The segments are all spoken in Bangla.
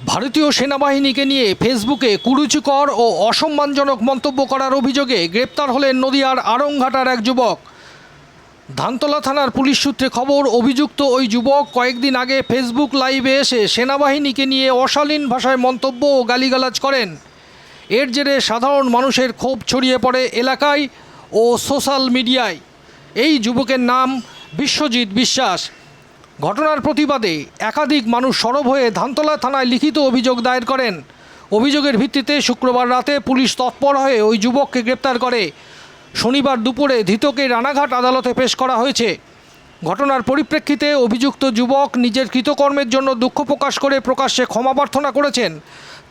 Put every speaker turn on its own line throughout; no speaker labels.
ভারতীয় সেনাবাহিনীকে নিয়ে ফেসবুকে কুরুচিকর ও অসম্মানজনক মন্তব্য করার অভিযোগে গ্রেপ্তার হলেন নদিয়ার আড়ংঘাটার এক যুবক। ধানতলা থানার পুলিশ সূত্রে খবর, অভিযুক্ত ওই যুবক কয়েকদিন আগে ফেসবুক লাইভে এসে সেনাবাহিনীকে নিয়ে অশালীন ভাষায় মন্তব্য ও গালিগালাজ করেন। এর জেরে সাধারণ মানুষের ক্ষোভ ছড়িয়ে পড়ে এলাকায় ও সোশ্যাল মিডিয়ায়। এই যুবকের নাম বিশ্বজিৎ বিশ্বাস। ঘটনার প্রতিবাদে একাধিক মানুষ সরব হয়ে ধানতলা থানায় লিখিত অভিযোগ দায়ের করেন। অভিযোগের ভিত্তিতে শুক্রবার রাতে পুলিশ তৎপর হয়ে ওই যুবককে গ্রেপ্তার করে। শনিবার দুপুরে ধৃতকে রানাঘাট আদালতে পেশ করা হয়েছে। ঘটনার পরিপ্রেক্ষিতে অভিযুক্ত যুবক নিজের কৃতকর্মের জন্য দুঃখ প্রকাশ করে প্রকাশ্যে ক্ষমা প্রার্থনা করেছেন।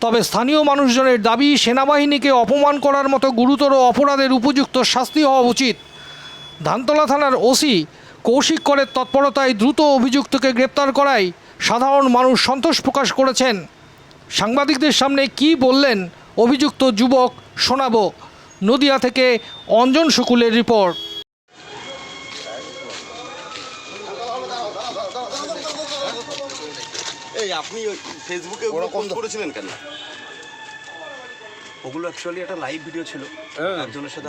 তবে স্থানীয় মানুষজনের দাবি, সেনাবাহিনীকে অপমান করার মতো গুরুতর অপরাধের উপযুক্ত শাস্তি হওয়া উচিত। ধানতলা থানার ওসি কৌশিক করের তৎপরতায় দ্রুত অভিযুক্তকে গ্রেপ্তার করায় সাধারণ মানুষ সন্তোষ প্রকাশ করেছেন। সাংবাদিকদের সামনে কি বললেন অভিযুক্ত যুবক শোনাব। নদিয়া থেকে অঞ্জন শুকুলের রিপোর্ট।
এই আপনি ফেসবুকে করেছিলেন কেন? ওগুলো অ্যাকচুয়ালি একটা লাইভ ভিডিও ছিল।
হ্যাঁ,
একজনের সাথে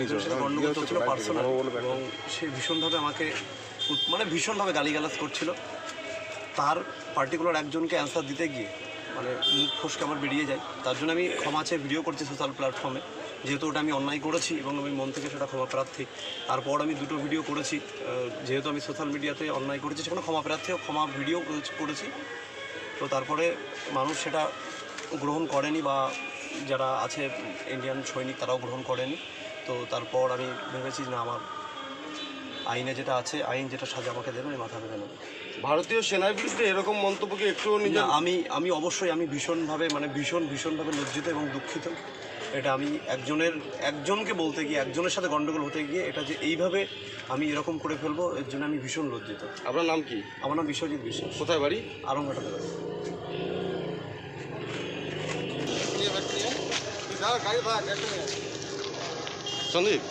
একজনের সাথে গন্ডগোল
ইয়ে
চলছিল পার্সোনাল। এবং সে ভীষণভাবে আমাকে মানে ভীষণভাবে গালিগালাজ করছিল। তার পার্টিকুলার একজনকে অ্যান্সার দিতে গিয়ে মানে মুখ ফসকে আমার বেরিয়ে যায়। তার জন্য আমি ক্ষমা চেয়ে ভিডিও করছি সোশ্যাল প্ল্যাটফর্মে যেহেতু ওটা আমি অন্যায় করেছি এবং আমি মন থেকে সেটা ক্ষমা প্রার্থী। তারপর আমি দুটো ভিডিও করেছি। যেহেতু আমি সোশ্যাল মিডিয়াতে অন্যায় করেছি সেখানে ক্ষমা প্রার্থী ও ক্ষমা ভিডিও করেছি। তো তারপরে মানুষ সেটা গ্রহণ করেনি বা যারা আছে ইন্ডিয়ান সৈনিক তারাও গ্রহণ করেনি। তো তারপর আমি ভেবেছি না আমার আইনে যেটা আছে আইন যেটা সাজা আমাকে দেবে আমি মাথা পেতে নেব
ভারতীয় সেনার বিরুদ্ধে এরকম মন্তব্যকে একটু
আমি আমি অবশ্যই আমি ভীষণভাবে মানে ভীষণ ভীষণভাবে লজ্জিত এবং দুঃখিত। এটা আমি একজনের একজনকে বলতে গিয়ে একজনের সাথে গণ্ডগোল হতে গিয়ে এটা যে এইভাবে আমি এরকম করে ফেলব এর জন্য আমি ভীষণ লজ্জিত।
আপনার নাম কি?
আমার নাম বিশ্বজিৎ বিশ্বাস।
কোথায় বাড়ি?
আরংঘাটাতে বাড়ি।
সন্দীপ।